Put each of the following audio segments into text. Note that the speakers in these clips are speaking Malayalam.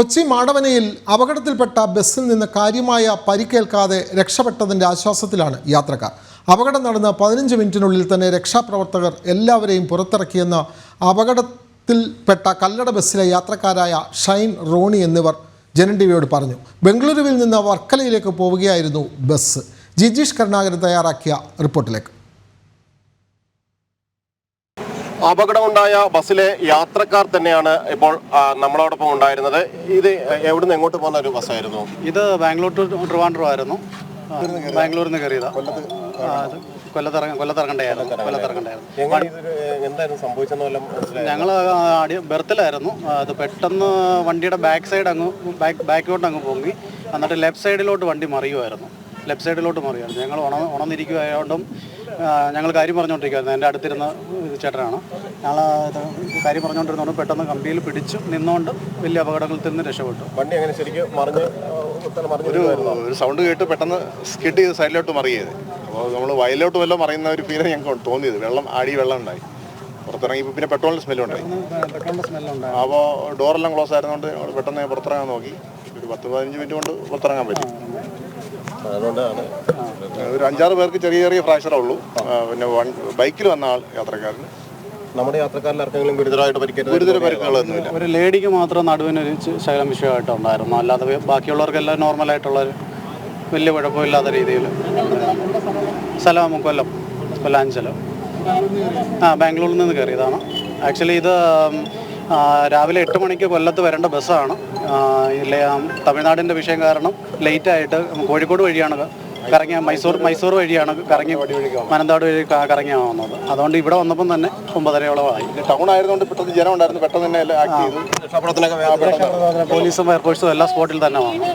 കൊച്ചി മാടവനയിൽ അപകടത്തിൽപ്പെട്ട ബസ്സിൽ നിന്ന് കാര്യമായ പരിക്കേൽക്കാതെ രക്ഷപ്പെട്ടതിന്റെ ആശ്വാസത്തിലാണ് യാത്രക്കാർ. അപകടം നടന്ന പതിനഞ്ച് മിനിറ്റിനുള്ളിൽ തന്നെ രക്ഷാപ്രവർത്തകർ എല്ലാവരെയും പുറത്തിറക്കിയെന്ന് അപകടത്തിൽപ്പെട്ട കല്ലട ബസ്സിലെ യാത്രക്കാരായ ഷൈൻ റോണി എന്നിവർ ജനൻ ടിവിയോട് പറഞ്ഞു. ബംഗളൂരുവിൽ നിന്ന് വർക്കലയിലേക്ക് പോവുകയായിരുന്നു ബസ്. ജിജീഷ് കരുണാകരൻ തയ്യാറാക്കിയ റിപ്പോർട്ടിലേക്ക്. അപകടമുണ്ടായ ബസ്സിലെ യാത്രക്കാർ തന്നെയാണ് ഇപ്പോൾ നമ്മളോടൊപ്പം ഉണ്ടായിരുന്നത്. ഇത് എവിടുന്ന് എങ്ങോട്ട് പോകുന്ന ഒരു ബസ്സായിരുന്നു? ഇത് ബാംഗ്ലൂർ ടു ട്രിവാൻഡ്രം ആയിരുന്നു. ബാംഗ്ലൂരിൽ നിന്ന് കയറിയതാ? കൊല്ലത്തിറങ്ങ കൊല്ലത്തിറങ്ങണ്ടായിരുന്നു കൊല്ലത്തിറങ്ങണ്ടായിരുന്നു ഞങ്ങൾ അടി ബെർത്തിലായിരുന്നു. അത് പെട്ടെന്ന് വണ്ടിയുടെ ബാക്ക് സൈഡ് അങ്ങ് ബാക്ക് ബാക്കിലോട്ട് അങ്ങ് പൊങ്ങി. എന്നിട്ട് ലെഫ്റ്റ് സൈഡിലോട്ട് വണ്ടി മറിയുമായിരുന്നു ലെഫ്റ്റ് സൈഡിലോട്ട് മറിയുമായിരുന്നു ഞങ്ങൾ ഉണ ഉണർന്നിരിക്കുകയായതുകൊണ്ടും ഞങ്ങൾ കാര്യം പറഞ്ഞുകൊണ്ടിരിക്കുകയായിരുന്നു. എന്റെ അടുത്തിരുന്ന ചേട്ടനാണ്. ഞങ്ങൾ കാര്യം പറഞ്ഞുകൊണ്ടിരുന്നതുകൊണ്ട് പെട്ടെന്ന് കമ്പിയിൽ പിടിച്ചു നിന്നുകൊണ്ട് വലിയ അപകടങ്ങളിൽ നിന്ന് രക്ഷപ്പെട്ടു. വണ്ടി അങ്ങനെ ശരിക്കും മറിഞ്ഞ് ഒരു ഒരു സൗണ്ട് കേട്ട് പെട്ടെന്ന് സ്കിഡ് ചെയ്ത് സൈഡിലോട്ട് മറിയത്. അപ്പോൾ നമ്മൾ വയലിലോട്ട് വല്ലതും മറിയുന്ന ഒരു ഫീൽ ഞങ്ങൾക്ക് തോന്നിയത്. വെള്ളം ആടി വെള്ളം ഉണ്ടായി. പുറത്തിറങ്ങിയപ്പോൾ പിന്നെ പെട്രോളിന്റെ സ്മെല്ലും ഉണ്ടായി. പെട്രോളിന്റെ സ്മെല്ലുണ്ടായി അപ്പോൾ ഡോറെല്ലാം ക്ലോസ് ആയിരുന്നുകൊണ്ട് ഞങ്ങൾ പെട്ടെന്ന് പുറത്തിറങ്ങാൻ നോക്കി. ഒരു പത്ത് പതിനഞ്ച് മിനിറ്റ് കൊണ്ട് പുറത്തിറങ്ങാൻ പറ്റി. അതുകൊണ്ടാണ്. ഒരു അഞ്ചാറ് പേർക്ക് ചെറിയ ചെറിയ ഫ്രാക്ചറേ ഉള്ളൂ. പിന്നെ വൺ ബൈക്കിൽ വന്ന ആൾ യാത്രക്കാരന്. നമ്മുടെ യാത്രക്കാരിൽ ആർക്കെങ്കിലും ഗുരുതരമായിട്ട് പരിക്കേറ്റ ഗുരുതര പരിക്കുകളൊന്നുമില്ല. ഒരു ലേഡിക്ക് മാത്രം നടുവിനൊരു ഒരു ശകലം വിഷയമായിട്ട് ഉണ്ടായിരുന്നു. അല്ലാതെ ബാക്കിയുള്ളവർക്കെല്ലാം നോർമലായിട്ടുള്ള ഒരു വലിയ കുഴപ്പമില്ലാത്ത രീതിയിൽ. സ്ഥലം കൊല്ലം കൊല്ലാഞ്ചലം ആ ബാംഗ്ലൂരിൽ നിന്ന് കയറിയതാണ്. ആക്ച്വലി ഇത് രാവിലെ എട്ട് മണിക്ക് കൊല്ലത്ത് വരേണ്ട ബസ്സാണ്. തമിഴ്നാടിന്റെ വിഷയം കാരണം ലേറ്റായിട്ട് കോഴിക്കോട് വഴിയാണ് കറങ്ങിയ മൈസൂർ മൈസൂർ വഴിയാണ് കറങ്ങി മാനന്തവാട് വഴി ക- കറങ്ങിയാണ് വന്നത്. അതുകൊണ്ട് ഇവിടെ വന്നപ്പം തന്നെ ഒമ്പതരയോളമായി. ടൗൺ ആയതുകൊണ്ട് പെട്ടെന്ന് ജനം ഉണ്ടായിരുന്നു. പെട്ടെന്ന് തന്നെ പോലീസും ഫയർഫോഴ്സും എല്ലാ സ്പോട്ടിൽ തന്നെ വന്നു.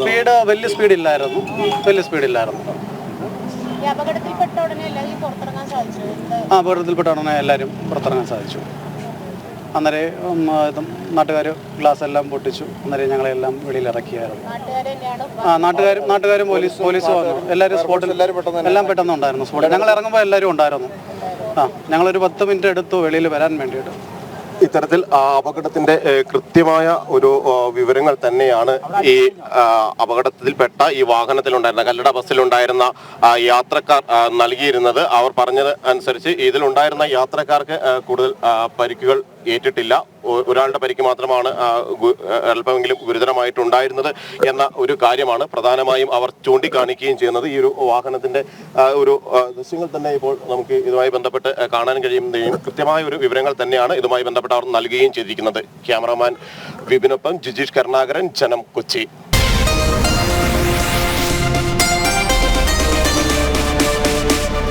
സ്പീഡ് വലിയ സ്പീഡ് ഇല്ലായിരുന്നു വലിയ സ്പീഡ് ഇല്ലായിരുന്നു ആ അപകടത്തിൽപ്പെട്ട ഉടനെ എല്ലാവരും പുറത്തിറങ്ങാൻ സാധിച്ചു. അന്നേരം നാട്ടുകാർ ഗ്ലാസ് എല്ലാം പൊട്ടിച്ചു. അന്നേരം ഞങ്ങളെല്ലാം വെളിയിൽ ഇറക്കിയായിരുന്നു. തന്നെയാണ് ആ നാട്ടുകാരും നാട്ടുകാരും പോലീസ് പോലീസ് വന്നു. എല്ലാവരും സ്പോട്ടിൽ എല്ലാം പെട്ടെന്ന് ഉണ്ടായിരുന്നു സ്പോട്ടിൽ. ഞങ്ങൾ ഇറങ്ങുമ്പോൾ എല്ലാവരും ഉണ്ടായിരുന്നു. ആ ഞങ്ങളൊരു പത്ത് മിനിറ്റ് എടുത്തു വെളിയിൽ വരാൻ വേണ്ടിയിട്ട്. ഇത്തരത്തിൽ ആ, അപകടത്തിന്റെ കൃത്യമായ ഒരു വിവരങ്ങൾ തന്നെയാണ് ഈ അപകടത്തിൽ അപകടത്തിൽപ്പെട്ട ഈ വാഹനത്തിലുണ്ടായിരുന്ന കല്ലട ബസ്സിലുണ്ടായിരുന്ന യാത്രക്കാർ നൽകിയിരുന്നത്. അവർ പറഞ്ഞത് അനുസരിച്ച് ഇതിലുണ്ടായിരുന്ന യാത്രക്കാർക്ക് കൂടുതൽ പരിക്കുകൾ ഏറ്റിട്ടില്ല. ഒരാളുടെ പരിക്ക് മാത്രമാണ് അല്പമെങ്കിലും ഗുരുതരമായിട്ടുണ്ടായിരുന്നത് എന്ന ഒരു കാര്യമാണ് പ്രധാനമായും അവർ ചൂണ്ടിക്കാണിക്കുകയും ചെയ്യുന്നത്. ഈ ഒരു വാഹനത്തിന്റെ ഒരു ദൃശ്യങ്ങൾ തന്നെ ഇപ്പോൾ നമുക്ക് ഇതുമായി ബന്ധപ്പെട്ട് കാണാൻ കഴിയുന്നതും കൃത്യമായ ഒരു വിവരങ്ങൾ തന്നെയാണ് ഇതുമായി ബന്ധപ്പെട്ട് അവർ നൽകുകയും ചെയ്തിരിക്കുന്നത്. ക്യാമറമാൻ വിപിനൊപ്പം ജിജീഷ് കരുണാകരൻ ജനം കൊച്ചി.